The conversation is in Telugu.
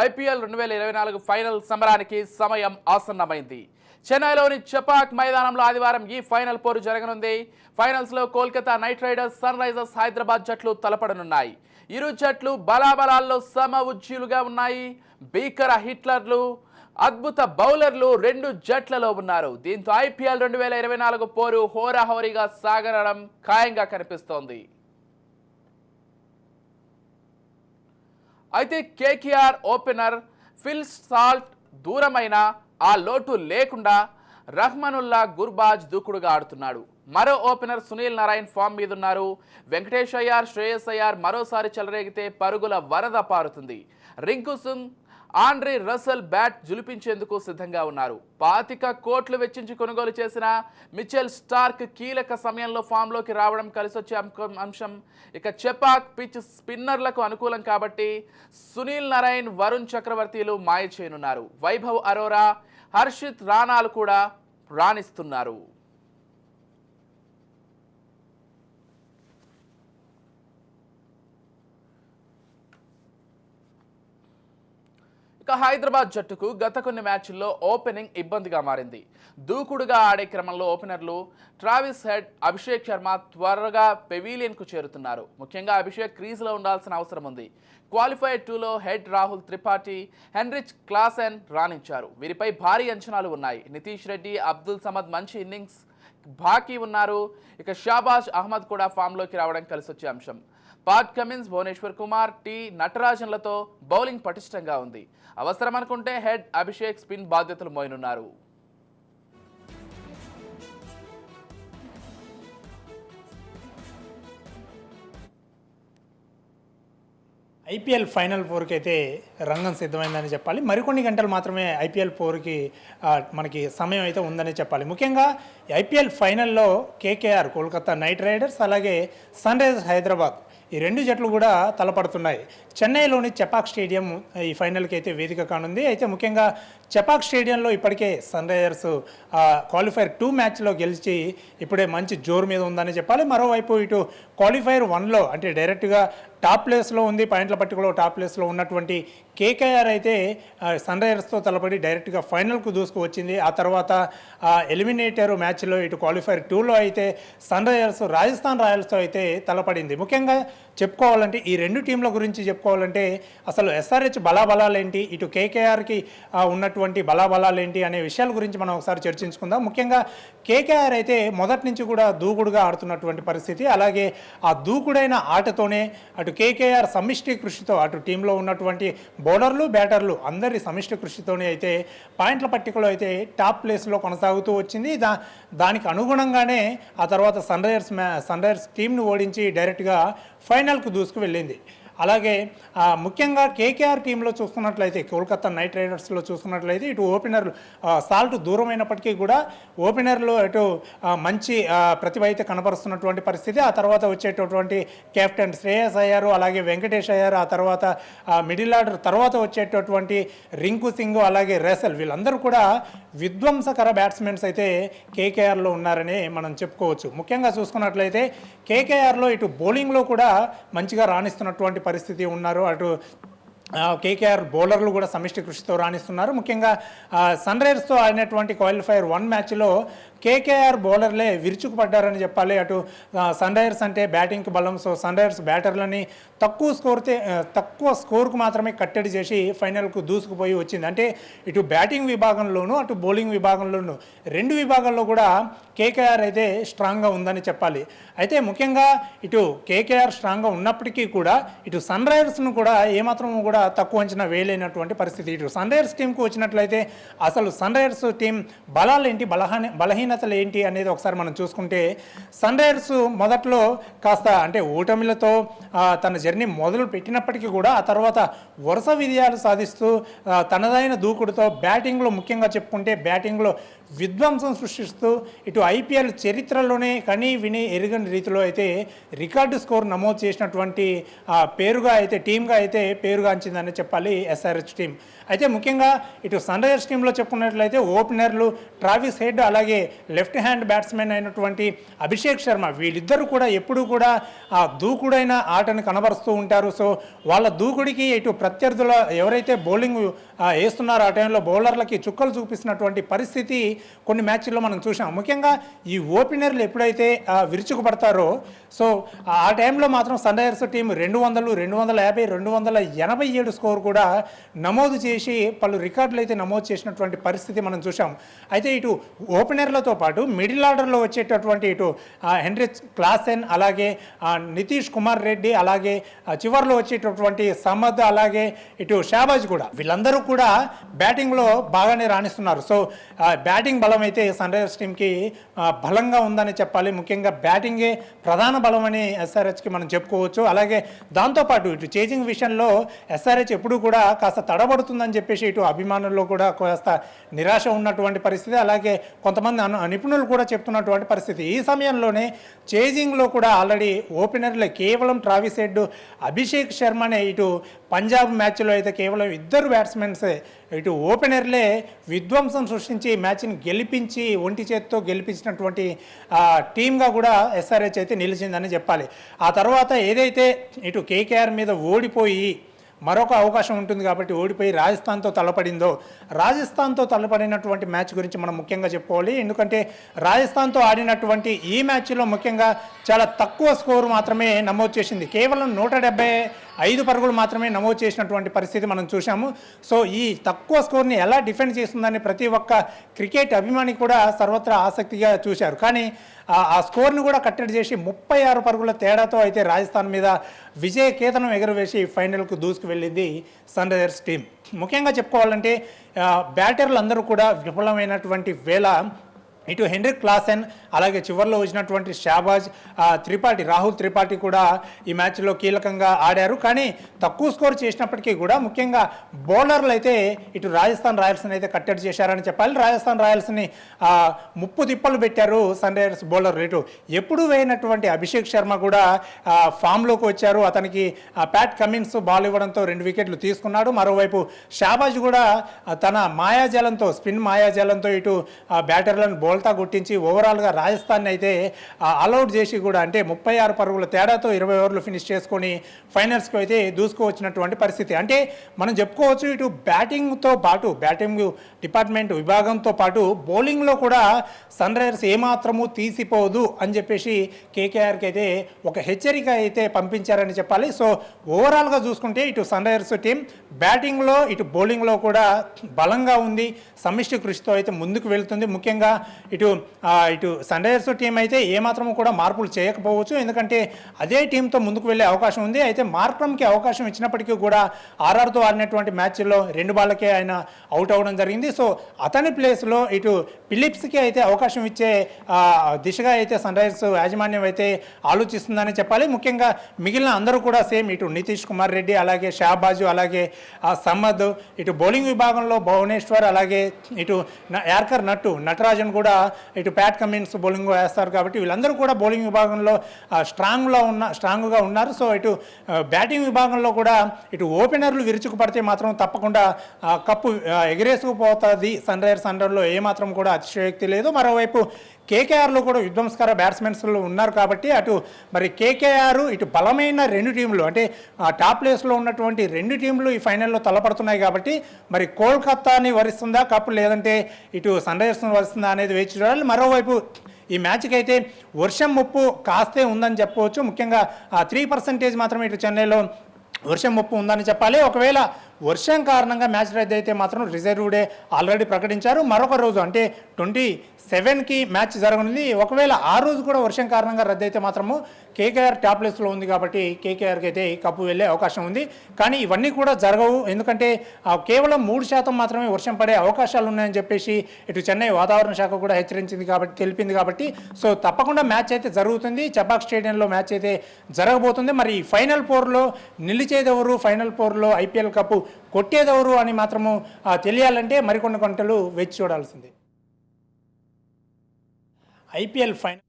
ఐపీఎల్ రెండు వేల ఇరవై నాలుగు ఫైనల్ సమరానికి సమయం ఆసన్నమైంది. చెన్నైలోని చపాక్ మైదానంలో ఆదివారం ఈ ఫైనల్ పోరు జరగనుంది. ఫైనల్స్లో Kolkata Knight Riders Sunrisers Hyderabad జట్లు తలపడనున్నాయి. ఇరు జట్లు బలాబలాల్లో సమ ఉజ్జీలుగా ఉన్నాయి. భీకర హిట్లర్లు అద్భుత బౌలర్లు రెండు జట్లలో ఉన్నారు. దీంతో ఐపీఎల్ రెండు వేల ఇరవై నాలుగు పోరు హోరాహోరీగా సాగనడం ఖాయంగా కనిపిస్తోంది. అయితే కేకేఆర్ ఓపెనర్ ఫిల్ సాల్ట్ దూరమైన ఆ లోటు లేకుండా రహ్మనుల్లా గుర్బాజ్ దూకుడుగా ఆడుతున్నాడు. మరో ఓపెనర్ సునీల్ నారాయణ్ ఫామ్ మీద ఉన్నారు వెంకటేష్ అయ్యార్ శ్రేయస్ అయ్యార్ మరోసారి చెలరేగితే పరుగుల వరద పారుతుంది. Rinku Singh Andre Russell bat జులిపించేందుకు సిద్ధంగా ఉన్నారు. పాతిక కోట్లు వెచ్చించి కొనుగోలు చేసిన మిచెల్ స్టార్క్ కీలక సమయంలో ఫామ్లోకి రావడం కలిసొచ్చే అంశం. ఇక చెపాక్ పిచ్ స్పిన్నర్లకు అనుకూలం కాబట్టి సునీల్ నారాయణ్ వరుణ్ చక్రవర్తిలు మాయ చేయనున్నారు. వైభవ్ అరోరా హర్షిత్ రాణాలు కూడా రాణిస్తున్నారు. ఇక హైదరాబాద్ జట్టుకు గత కొన్ని మ్యాచ్ల్లో ఓపెనింగ్ ఇబ్బందిగా మారింది. దూకుడుగా ఆడే క్రమంలో ఓపెనర్లు ట్రావిస్ హెడ్ అభిషేక్ శర్మ త్వరగా పెవీలియన్కు చేరుతున్నారు. ముఖ్యంగా అభిషేక్ క్రీజ్లో ఉండాల్సిన అవసరం ఉంది. క్వాలిఫైర్ టూలో Head Rahul Tripathi Heinrich Klaasen రాణించారు. వీరిపై భారీ అంచనాలు ఉన్నాయి. నితీష్ రెడ్డి అబ్దుల్ సమద్ మంచి ఇన్నింగ్స్ బాకీ ఉన్నారు. ఇక షాబాజ్ అహ్మద్ కూడా ఫామ్లోకి రావడం కలిసొచ్చే అంశం. Pat Cummins Bhuvneshwar Kumar T. నటరాజన్లతో bowling పటిష్టంగా ఉంది. అవసరం అనుకుంటే హెడ్ అభిషేక్ స్పిన్ బాధ్యతలు మోయనున్నారు. ఐపీఎల్ ఫైనల్ ఫోర్కి అయితే రంగం సిద్ధమైందని చెప్పాలి. మరికొన్ని గంటలు మాత్రమే ఐపీఎల్ ఫోర్కి మనకి సమయం అయితే ఉందని చెప్పాలి. ముఖ్యంగా ఐపీఎల్ ఫైనల్లో కేకేఆర్ కోల్కతా నైట్ రైడర్స్ అలాగే సన్ రైజర్స్ హైదరాబాద్ ఈ రెండు జట్లు కూడా తలపడుతున్నాయి. చెన్నైలోని చెపాక్ స్టేడియం ఈ ఫైనల్కి అయితే వేదిక కానుంది. అయితే ముఖ్యంగా చెపాక్ స్టేడియంలో ఇప్పటికే సన్ రైజర్స్ క్వాలిఫైర్ టూ మ్యాచ్లో గెలిచి ఇప్పుడే మంచి జోరు మీద ఉందని చెప్పాలి. మరోవైపు ఇటు క్వాలిఫైర్ వన్లో అంటే డైరెక్ట్గా టాప్ ప్లేస్లో ఉంది పాయింట్ల పట్టికలో టాప్ ప్లేస్లో ఉన్నటువంటి కేకేఆర్ అయితే సన్ రైజర్స్తో తలపడి డైరెక్ట్గా ఫైనల్కు దూసుకు వచ్చింది ఆ తర్వాత ఆ, ఎలిమినేటర్ మ్యాచ్లో ఇటు క్వాలిఫైర్ టూలో అయితే సన్ రైజర్స్ రాజస్థాన్ రాయల్స్తో అయితే తలపడింది. ముఖ్యంగా చెప్పుకోవాలంటే ఈ రెండు టీంల గురించి చెప్పుకోవాలంటే అసలు ఎస్ఆర్హెచ్ బలాబలాలేంటి? ఇటు కేకేఆర్కి ఉన్నటువంటి బలాబలాలేంటి? అనే విషయాల గురించి మనం ఒకసారి చర్చించుకుందాం. ముఖ్యంగా కేకేఆర్ అయితే మొదటి నుంచి కూడా దూకుడుగా ఆడుతున్నటువంటి పరిస్థితి. అలాగే ఆ దూకుడైన ఆటతోనే అటు కేకేఆర్ సమిష్టి కృషితో అటు టీంలో ఉన్నటువంటి బౌలర్లు బ్యాటర్లు అందరి సమిష్టి కృషితోనే అయితే పాయింట్ల పట్టికలో అయితే టాప్ ప్లేస్లో కొనసాగుతూ వచ్చింది. దా దానికి అనుగుణంగానే ఆ తర్వాత సన్ రైజర్స్ మ్యా సన్ రైజర్స్ టీంను ఓడించి డైరెక్ట్గా ఫైనల్కు దూసుకు వెళ్ళింది అలాగే ముఖ్యంగా కేకేఆర్ టీంలో చూసుకున్నట్లయితే కోల్కతా నైట్ రైడర్స్లో చూసుకున్నట్లయితే ఇటు ఓపెనర్ సాల్ట్ దూరమైనప్పటికీ కూడా ఓపెనర్లో ఇటు మంచి ప్రతిభ అయితే కనపరుస్తున్నటువంటి పరిస్థితి. ఆ తర్వాత వచ్చేటటువంటి కెప్టెన్ శ్రేయస్ అయ్యారు అలాగే వెంకటేష్ అయ్యారు ఆ తర్వాత మిడిల్ ఆర్డర్ తర్వాత వచ్చేటటువంటి రింకు సింగ్ అలాగే రేసల్ వీళ్ళందరూ కూడా విధ్వంసకర బ్యాట్స్మెన్స్ అయితే కేకేఆర్లో ఉన్నారని మనం చెప్పుకోవచ్చు. ముఖ్యంగా చూసుకున్నట్లయితే కేకేఆర్లో ఇటు బౌలింగ్లో కూడా మంచిగా రాణిస్తున్నటువంటి పరిస్థితి ఉన్నారు. అటు కేకేఆర్ బౌలర్లు కూడా సమిష్టి కృషితో రాణిస్తున్నారు. ముఖ్యంగా సన్ రైజర్స్తో ఆడినటువంటి క్వాలిఫైర్ వన్ మ్యాచ్లో కేకేఆర్ బౌలర్లే విరుచుకుపడ్డారని చెప్పాలి. అటు సన్ రైజర్స్ అంటే బ్యాటింగ్కి బలం సో సన్ రైజర్స్ బ్యాటర్లని తక్కువ స్కోర్తే తక్కువ స్కోర్కు మాత్రమే కట్టడి చేసి ఫైనల్కు దూసుకుపోయి వచ్చింది. అంటే ఇటు బ్యాటింగ్ విభాగంలోనూ అటు బౌలింగ్ విభాగంలోనూ రెండు విభాగాల్లో కూడా కేకేఆర్ అయితే స్ట్రాంగ్గా ఉందని చెప్పాలి. అయితే ముఖ్యంగా ఇటు కేకేఆర్ స్ట్రాంగ్గా ఉన్నప్పటికీ కూడా ఇటు సన్ రైజర్స్ను కూడా ఏమాత్రం కూడా తక్కువ అంచనా వేయలేనటువంటి పరిస్థితి. ఇటు సన్ రైజర్స్ టీంకు వచ్చినట్లయితే అసలు సన్ రైజర్స్ టీం బలాలు ఏంటి బలహీన బలహీనతలు ఏంటి అనేది ఒకసారి మనం చూసుకుంటే సన్ రైజర్స్ మొదట్లో కాస్త అంటే ఓటమిలతో తన జర్నీ మొదలు పెట్టినప్పటికీ కూడా ఆ తర్వాత వరుస విజయాలు సాధిస్తూ తనదైన దూకుడుతో బ్యాటింగ్లో ముఖ్యంగా చెప్పుకుంటే బ్యాటింగ్లో విధ్వంసం సృష్టిస్తూ ఇటు ఐపీఎల్ చరిత్రలోనే కని విని ఎరుగని రీతిలో అయితే రికార్డు స్కోర్ నమోదు చేసినటువంటి ఆ, పేరుగా అయితే టీమ్గా అయితే పేరుగాంచిందని చెప్పాలి ఎస్ఆర్హెచ్ టీం అయితే ముఖ్యంగా ఇటు సన్ రైజర్స్ టీంలో చెప్పుకున్నట్లయితే ఓపెనర్లు ట్రావిస్ హెడ్ అలాగే లెఫ్ట్ హ్యాండ్ బ్యాట్స్మెన్ అయినటువంటి అభిషేక్ శర్మ వీళ్ళిద్దరూ కూడా ఎప్పుడూ కూడా ఆ దూకుడైన ఆటను కనబరుస్తూ ఉంటారు. సో వాళ్ళ దూకుడికి ఇటు ప్రత్యర్థుల ఎవరైతే బౌలింగ్ వేస్తున్నారు ఆ టైంలో బౌలర్లకి చుక్కలు చూపిస్తున్నటువంటి పరిస్థితి కొన్ని మ్యాచ్ల్లో మనం చూసాం. ముఖ్యంగా ఈ ఓపెనర్లు ఎప్పుడైతే విరుచుకుపడతారో సో ఆ టైంలో మాత్రం సన్ రైజర్స్ టీం రెండు వందలు రెండు వందల యాభై రెండు వందల ఎనభై ఏడు స్కోర్ కూడా నమోదు చేసి పలు రికార్డులు అయితే నమోదు చేసినటువంటి పరిస్థితి మనం చూసాం. అయితే ఇటు ఓపెనర్లతో పాటు మిడిల్ ఆర్డర్లో వచ్చేటటువంటి ఇటు హెన్రిచ్ క్లాసెన్ అలాగే నితీష్ కుమార్ రెడ్డి అలాగే ఆ, చివర్లో వచ్చేటటువంటి సమద్ అలాగే ఇటు షాబాజ్ కూడా. వీళ్ళందరూ కూడా బ్యాటింగ్లో బాగానే రాణిస్తున్నారు. సో ఆ, బ్యాటింగ్ బలం అయితే సన్ రైజర్స్ టీంకి బలంగా ఉందని చెప్పాలి. ముఖ్యంగా బ్యాటింగే ప్రధాన బలం అని ఎస్ఆర్హెచ్కి మనం చెప్పుకోవచ్చు. అలాగే దాంతోపాటు ఇటు చేజింగ్ విషయంలో ఎస్ఆర్హెచ్ ఎప్పుడూ కూడా కాస్త తడబడుతుందని చెప్పేసి ఇటు అభిమానుల్లో కూడా కాస్త నిరాశ ఉన్నటువంటి పరిస్థితి. అలాగే కొంతమంది నిపుణులు కూడా చెప్తున్నటువంటి పరిస్థితి. ఈ సమయంలోనే చేజింగ్లో కూడా ఆల్రెడీ ఓపెనర్లే కేవలం ట్రావిస్ హెడ్ అభిషేక్ శర్మనే ఇటు పంజాబ్ మ్యాచ్లో అయితే కేవలం ఇద్దరు బ్యాట్స్మెన్స్ ఇటు ఓపెనర్లే విధ్వంసం సృష్టించి మ్యాచ్ని గెలిపించి ఒంటి చేత్తో గెలిపించినటువంటి టీమ్గా కూడా ఎస్ఆర్హెచ్ అయితే నిలిచిందని చెప్పాలి. ఆ తర్వాత ఏదైతే ఇటు కేకేఆర్ మీద ఓడిపోయి మరొక అవకాశం ఉంటుంది కాబట్టి ఓడిపోయి రాజస్థాన్తో తలపడిందో రాజస్థాన్తో తలపడినటువంటి మ్యాచ్ గురించి మనం ముఖ్యంగా చెప్పుకోవాలి. ఎందుకంటే రాజస్థాన్తో ఆడినటువంటి ఈ మ్యాచ్లో ముఖ్యంగా చాలా తక్కువ స్కోరు మాత్రమే నమోదు చేసింది. కేవలం నూట ఐదు పరుగులు మాత్రమే నమోదు చేసినటువంటి పరిస్థితి మనం చూసాము సో ఈ తక్కువ స్కోర్ని ఎలా డిఫెండ్ చేస్తుందని ప్రతి ఒక్క క్రికెట్ అభిమాని కూడా సర్వత్రా ఆసక్తిగా చూశారు. కానీ ఆ- స్కోర్ను స్కోర్ని కూడా కట్టడి చేసి ముప్పై ఆరు పరుగుల తేడాతో అయితే రాజస్థాన్ మీద విజయ కేతనం ఎగురవేసి ఫైనల్కు దూసుకు వెళ్ళింది సన్ రైజర్స్ టీం. ముఖ్యంగా చెప్పుకోవాలంటే బ్యాటర్లు అందరూ కూడా విఫలమైనటువంటి వేళ ఇటు హెన్రిక్ క్లాసెన్ అలాగే చివరిలో వచ్చినటువంటి షాబాజ్ త్రిపాఠి రాహుల్ త్రిపాఠి కూడా ఈ మ్యాచ్లో కీలకంగా ఆడారు. కానీ తక్కువ స్కోర్ చేసినప్పటికీ కూడా ముఖ్యంగా బౌలర్లు అయితే ఇటు రాజస్థాన్ రాయల్స్ని అయితే కట్టడి చేశారని చెప్పాలి. రాజస్థాన్ రాయల్స్ని ముప్పు తిప్పలు పెట్టారు సన్ రైజర్స్ బౌలర్లు. ఇటు ఎప్పుడు వేయనటువంటి అభిషేక్ శర్మ కూడా ఫామ్లోకి వచ్చారు. అతనికి ప్యాట్ కమిన్స్ బాల్ ఇవ్వడంతో రెండు వికెట్లు తీసుకున్నాడు. మరోవైపు షాబాజ్ కూడా తన మాయాజాలంతో స్పిన్ మాయాజాలంతో ఇటు బ్యాటర్లను బోల్తా గుట్టించి ఓవరాల్గా రాజస్థాన్ అయితే అలౌట్ చేసి కూడా అంటే ముప్పై ఆరు పరుగుల తేడాతో ఇరవై ఓవర్లు ఫినిష్ చేసుకొని ఫైనల్స్కి అయితే దూసుకువచ్చినటువంటి పరిస్థితి. అంటే మనం చెప్పుకోవచ్చు ఇటు బ్యాటింగ్తో పాటు బ్యాటింగ్ డిపార్ట్మెంట్ విభాగంతో పాటు బౌలింగ్లో కూడా సన్ రైజర్స్ ఏమాత్రము తీసిపోదు అని చెప్పేసి కేకేఆర్కి అయితే ఒక హెచ్చరిక అయితే పంపించారని చెప్పాలి. సో ఓవరాల్గా చూసుకుంటే ఇటు సన్ రైజర్స్ టీం బ్యాటింగ్లో ఇటు బౌలింగ్లో కూడా బలంగా ఉంది. సమిష్టి కృషితో అయితే ముందుకు వెళ్తుంది. ముఖ్యంగా ఇటు ఇటు సన్ రైజర్స్ టీం అయితే ఏమాత్రం కూడా మార్పులు చేయకపోవచ్చు. ఎందుకంటే అదే టీంతో ముందుకు వెళ్ళే అవకాశం ఉంది. అయితే మార్క్రమ్కి అవకాశం ఇచ్చినప్పటికీ కూడా ఆర్ఆర్తో ఆడినటువంటి మ్యాచ్లో రెండు బాళ్ళకే ఆయన అవుట్ అవ్వడం జరిగింది. సో అతని ప్లేస్లో ఇటు ఫిలిప్స్కి అయితే అవకాశం ఇచ్చే దిశగా అయితే సన్ రైజర్స్ యాజమాన్యం అయితే ఆలోచిస్తుందని చెప్పాలి. ముఖ్యంగా మిగిలిన అందరూ కూడా సేమ్ ఇటు నితీష్ కుమార్ రెడ్డి అలాగే షాబాజు అలాగే సమ్మద్ ఇటు బౌలింగ్ విభాగంలో భువనేశ్వర్ అలాగే ఇటు న- యార్కర్ నట్టు నటరాజన్ కూడా ఇటు ప్యాట్ కమిన్స్ బౌలింగ్ వేస్తారు కాబట్టి వీళ్ళందరూ కూడా బౌలింగ్ విభాగంలో స్ట్రాంగ్లో ఉన్న స్ట్రాంగ్గా ఉన్నారు. సో ఇటు బ్యాటింగ్ విభాగంలో కూడా ఇటు ఓపెనర్లు విరుచుకుపడితే మాత్రం తప్పకుండా కప్పు ఎగిరేసుకుపోతుంది సన్ రైజర్స్ అండర్లో ఏమాత్రం కూడా అతిశయోక్తి లేదు. మరోవైపు కేకేఆర్లో కూడా విధ్వంసకర బ్యాట్స్మెన్స్లో ఉన్నారు కాబట్టి అటు మరి కేకేఆర్ ఇటు బలమైన రెండు టీంలు అంటే ఆ టాప్ ప్లేస్లో ఉన్నటువంటి రెండు టీంలు ఈ ఫైనల్లో తలపడుతున్నాయి కాబట్టి మరి కోల్కతాని వరిస్తుందా కప్పు లేదంటే ఇటు సన్ రైజర్స్ని వరిస్తుందా అనేది వేచి చూడాలి. మరోవైపు ఈ మ్యాచ్కి అయితే వర్షం ముప్పు కాస్తే ఉందని చెప్పవచ్చు. ముఖ్యంగా ఆ త్రీ పర్సెంటేజ్ మాత్రమే ఇటు చెన్నైలో వర్షం ముప్పు ఉందని చెప్పాలి. ఒకవేళ వర్షం కారణంగా మ్యాచ్ రద్దు అయితే మాత్రం రిజర్వ్ డే ఆల్రెడీ ప్రకటించారు. మరొక రోజు అంటే ట్వంటీ సెవెన్కి మ్యాచ్ జరగనుంది. ఒకవేళ ఆ రోజు కూడా వర్షం కారణంగా రద్దు అయితే మాత్రము కేకేఆర్ టాప్ ఉంది కాబట్టి కేకేఆర్కి అయితే కప్పు వెళ్ళే అవకాశం ఉంది. కానీ ఇవన్నీ కూడా జరగవు. ఎందుకంటే కేవలం మూడు శాతం మాత్రమే వర్షం పడే అవకాశాలు ఉన్నాయని చెప్పేసి ఇటు చెన్నై వాతావరణ శాఖ కూడా హెచ్చరించింది కాబట్టి తెలిపింది కాబట్టి సో తప్పకుండా మ్యాచ్ అయితే జరుగుతుంది. చపాక్ స్టేడియంలో మ్యాచ్ అయితే జరగబోతుంది. మరి ఈ ఫైనల్ ఫోర్లో నిలిచేదెవరు? ఫైనల్ ఫోర్లో ఐపీఎల్ కప్పు కొట్టేదెవరు అని మాత్రము తెలియాలంటే మరికొన్ని గంటలు వేచి చూడాల్సిందే. IPL final